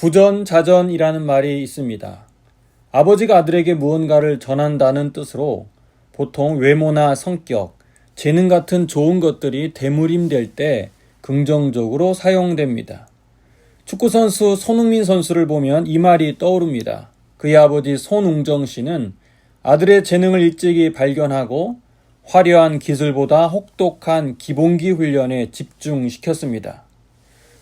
부전자전이라는 말이 있습니다. 아버지가 아들에게 무언가를 전한다는 뜻으로 보통 외모나 성격, 재능 같은 좋은 것들이 대물림될 때 긍정적으로 사용됩니다. 축구선수 손흥민 선수를 보면 이 말이 떠오릅니다. 그의 아버지 손웅정 씨는 아들의 재능을 일찍이 발견하고 화려한 기술보다 혹독한 기본기 훈련에 집중시켰습니다.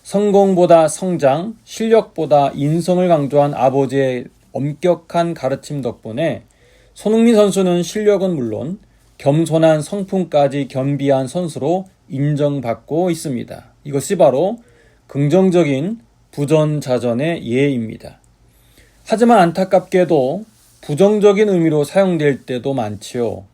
성공보다 성장, 실력보다 인성을 강조한 아버지의 엄격한 가르침 덕분에 손흥민 선수는 실력은 물론 겸손한 성품까지 겸비한 선수로 인정받고 있습니다. 이것이 바로 긍정적인 부전자전의 예입니다. 하지만 안타깝게도 부정적인 의미로 사용될 때도 많지요.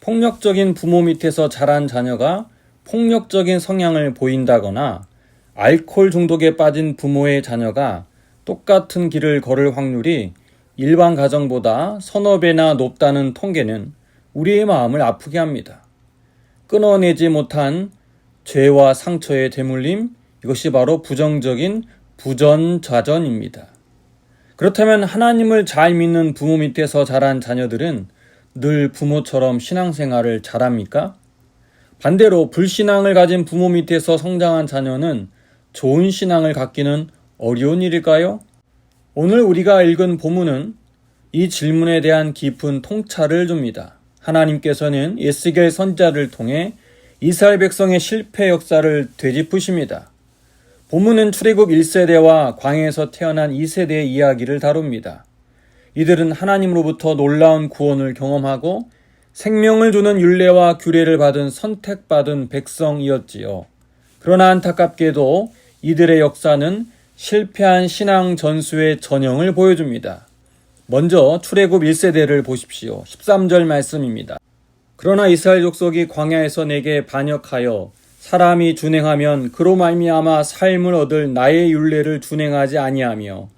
폭력적인 부모 밑에서 자란 자녀가 폭력적인 성향을 보인다거나 알코올 중독에 빠진 부모의 자녀가 똑같은 길을 걸을 확률이 일반 가정보다 서너 배나 높다는 통계는 우리의 마음을 아프게 합니다. 끊어내지 못한 죄와 상처의 대물림, 이것이 바로 부정적인 부전자전입니다. 그렇다면 하나님을 잘 믿는 부모 밑에서 자란 자녀들은 늘 부모처럼 신앙생활을 잘합니까? 반대로 불신앙을 가진 부모 밑에서 성장한 자녀는 좋은 신앙을 갖기는 어려운 일일까요? 오늘 우리가 읽은 본문은 이 질문에 대한 깊은 통찰을 줍니다. 하나님께서는 예스겔 선자를 통해 이스라엘 백성의 실패 역사를 되짚으십니다. 본문은 출애굽 1세대와 광해에서 태어난 2세대의 이야기를 다룹니다. 이들은 하나님으로부터 놀라운 구원을 경험하고 생명을 주는 율례와 규례를 받은 선택받은 백성이었지요. 그러나 안타깝게도 이들의 역사는 실패한 신앙 전수의 전형을 보여줍니다. 먼저 출애굽 1세대를 보십시오. 13절 말씀입니다. 그러나 이스라엘 족속이 광야에서 내게 반역하여 사람이 준행하면 그로 말미암아 삶을 얻을 나의 율례를 준행하지 아니하며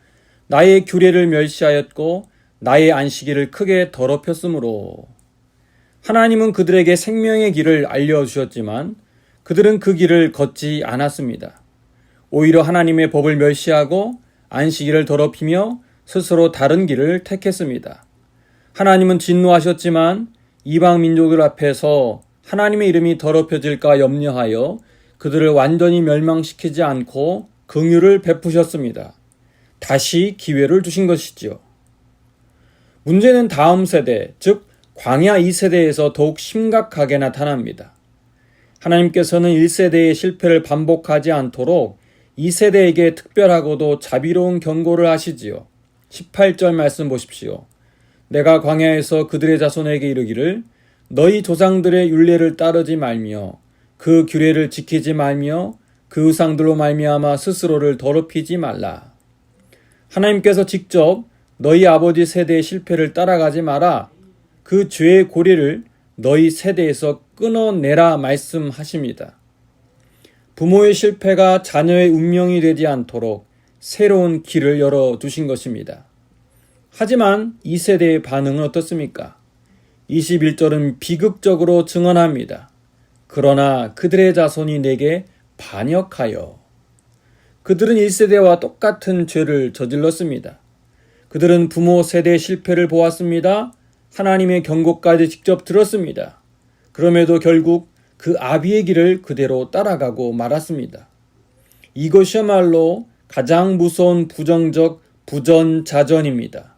나의 규례를 멸시하였고 나의 안식일을 크게 더럽혔으므로 하나님은 그들에게 생명의 길을 알려 주셨지만 그들은 그 길을 걷지 않았습니다. 오히려 하나님의 법을 멸시하고 안식일을 더럽히며 스스로 다른 길을 택했습니다. 하나님은 진노하셨지만 이방 민족들 앞에서 하나님의 이름이 더럽혀질까 염려하여 그들을 완전히 멸망시키지 않고 긍휼을 베푸셨습니다. 다시 기회를 주신 것이지요. 문제는 다음 세대, 즉 광야 2세대에서 더욱 심각하게 나타납니다. 하나님께서는 1세대의 실패를 반복하지 않도록 2세대에게 특별하고도 자비로운 경고를 하시지요. 18절 말씀 보십시오. 내가 광야에서 그들의 자손에게 이르기를 너희 조상들의 윤례를 따르지 말며 그 규례를 지키지 말며 그 의상들로 말미암아 스스로를 더럽히지 말라. 하나님께서 직접 너희 아버지 세대의 실패를 따라가지 마라. 그 죄의 고리를 너희 세대에서 끊어내라 말씀하십니다. 부모의 실패가 자녀의 운명이 되지 않도록 새로운 길을 열어 두신 것입니다. 하지만 이 세대의 반응은 어떻습니까? 21절은 비극적으로 증언합니다. 그러나 그들의 자손이 내게 반역하여 그들은 1세대와 똑같은 죄를 저질렀습니다. 그들은 부모 세대 실패를 보았습니다. 하나님의 경고까지 직접 들었습니다. 그럼에도 결국 그 아비의 길을 그대로 따라가고 말았습니다. 이것이야말로 가장 무서운 부정적 부전자전입니다.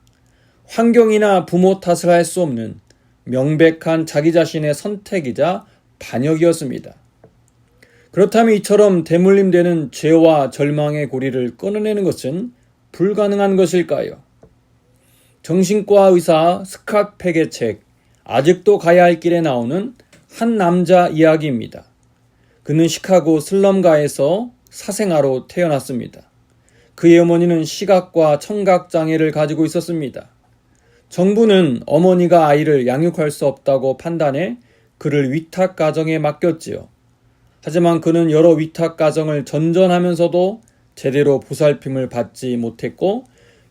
환경이나 부모 탓을 할 수 없는 명백한 자기 자신의 선택이자 반역이었습니다. 그렇다면 이처럼 대물림되는 죄와 절망의 고리를 끊어내는 것은 불가능한 것일까요? 정신과 의사 스캇 팩의 책 아직도 가야 할 길에 나오는 한 남자 이야기입니다. 그는 시카고 슬럼가에서 사생아로 태어났습니다. 그의 어머니는 시각과 청각 장애를 가지고 있었습니다. 정부는 어머니가 아이를 양육할 수 없다고 판단해 그를 위탁 가정에 맡겼지요. 하지만 그는 여러 위탁 가정을 전전하면서도 제대로 보살핌을 받지 못했고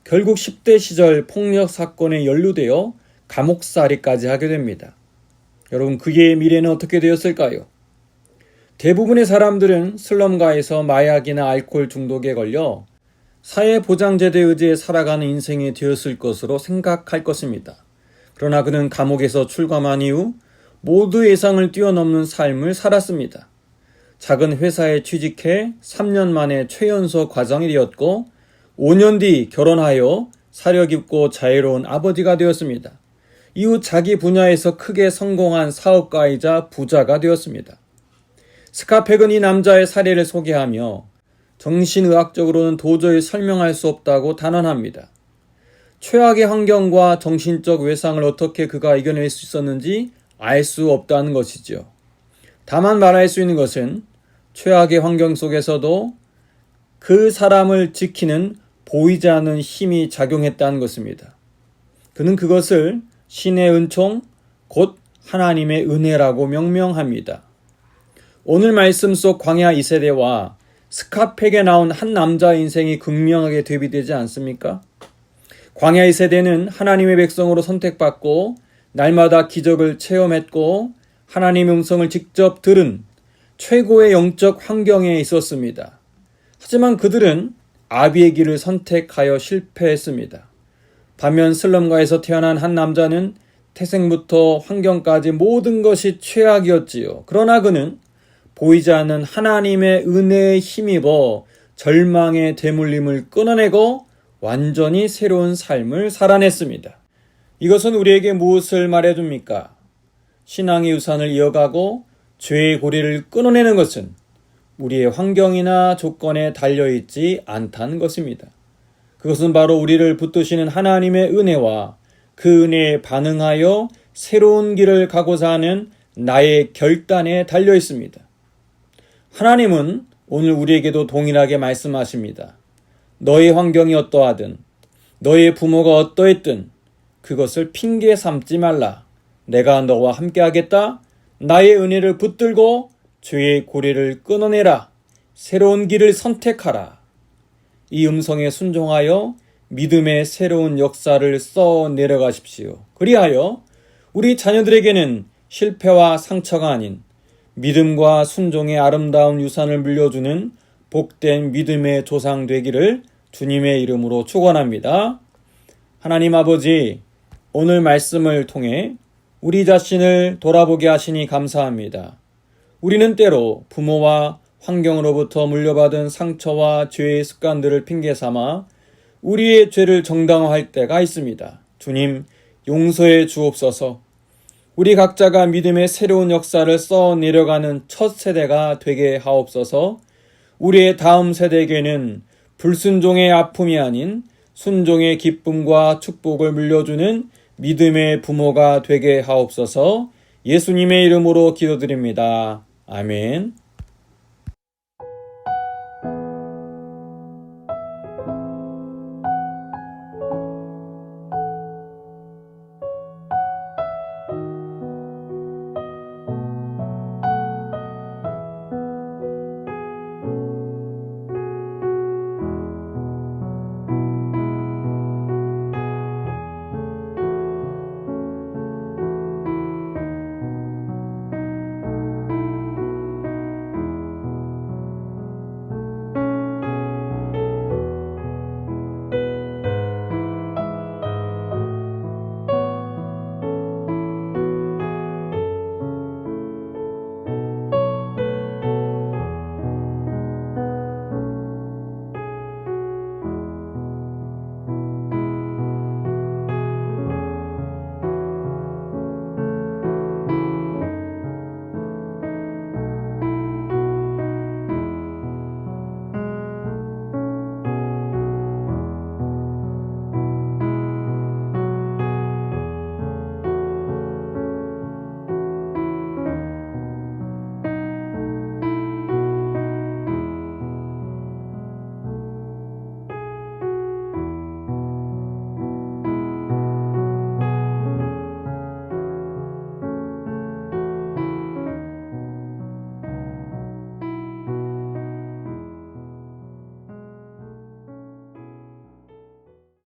결국 10대 시절 폭력 사건에 연루되어 감옥살이까지 하게 됩니다. 여러분 그의 미래는 어떻게 되었을까요? 대부분의 사람들은 슬럼가에서 마약이나 알코올 중독에 걸려 사회보장제도에 의지해 살아가는 인생이 되었을 것으로 생각할 것입니다. 그러나 그는 감옥에서 출감한 이후 모두 예상을 뛰어넘는 삶을 살았습니다. 작은 회사에 취직해 3년 만에 최연소 과장이 되었고 5년 뒤 결혼하여 사려 깊고 자유로운 아버지가 되었습니다. 이후 자기 분야에서 크게 성공한 사업가이자 부자가 되었습니다. 스카펙은 이 남자의 사례를 소개하며 정신의학적으로는 도저히 설명할 수 없다고 단언합니다. 최악의 환경과 정신적 외상을 어떻게 그가 이겨낼 수 있었는지 알 수 없다는 것이죠. 다만 말할 수 있는 것은 최악의 환경 속에서도 그 사람을 지키는 보이지 않는 힘이 작용했다는 것입니다. 그는 그것을 신의 은총, 곧 하나님의 은혜라고 명명합니다. 오늘 말씀 속 광야 이 세대와 스카펙에 나온 한 남자 인생이 극명하게 대비되지 않습니까? 광야 이 세대는 하나님의 백성으로 선택받고 날마다 기적을 체험했고 하나님의 음성을 직접 들은 최고의 영적 환경에 있었습니다. 하지만 그들은 아비의 길을 선택하여 실패했습니다. 반면 슬럼가에서 태어난 한 남자는 태생부터 환경까지 모든 것이 최악이었지요. 그러나 그는 보이지 않는 하나님의 은혜에 힘입어 절망의 대물림을 끊어내고 완전히 새로운 삶을 살아냈습니다. 이것은 우리에게 무엇을 말해줍니까? 신앙의 유산을 이어가고 죄의 고리를 끊어내는 것은 우리의 환경이나 조건에 달려있지 않다는 것입니다. 그것은 바로 우리를 붙드시는 하나님의 은혜와 그 은혜에 반응하여 새로운 길을 가고자 하는 나의 결단에 달려 있습니다. 하나님은 오늘 우리에게도 동일하게 말씀하십니다. 너의 환경이 어떠하든, 너의 부모가 어떠했든, 그것을 핑계 삼지 말라. 내가 너와 함께 하겠다. 나의 은혜를 붙들고 죄의 고리를 끊어내라. 새로운 길을 선택하라. 이 음성에 순종하여 믿음의 새로운 역사를 써 내려가십시오. 그리하여 우리 자녀들에게는 실패와 상처가 아닌 믿음과 순종의 아름다운 유산을 물려주는 복된 믿음의 조상 되기를 주님의 이름으로 축원합니다. 하나님 아버지, 오늘 말씀을 통해 우리 자신을 돌아보게 하시니 감사합니다. 우리는 때로 부모와 환경으로부터 물려받은 상처와 죄의 습관들을 핑계 삼아 우리의 죄를 정당화할 때가 있습니다. 주님, 용서해 주옵소서. 우리 각자가 믿음의 새로운 역사를 써 내려가는 첫 세대가 되게 하옵소서. 우리의 다음 세대에게는 불순종의 아픔이 아닌 순종의 기쁨과 축복을 물려주는 믿음의 부모가 되게 하옵소서. 예수님의 이름으로 기도드립니다. 아멘.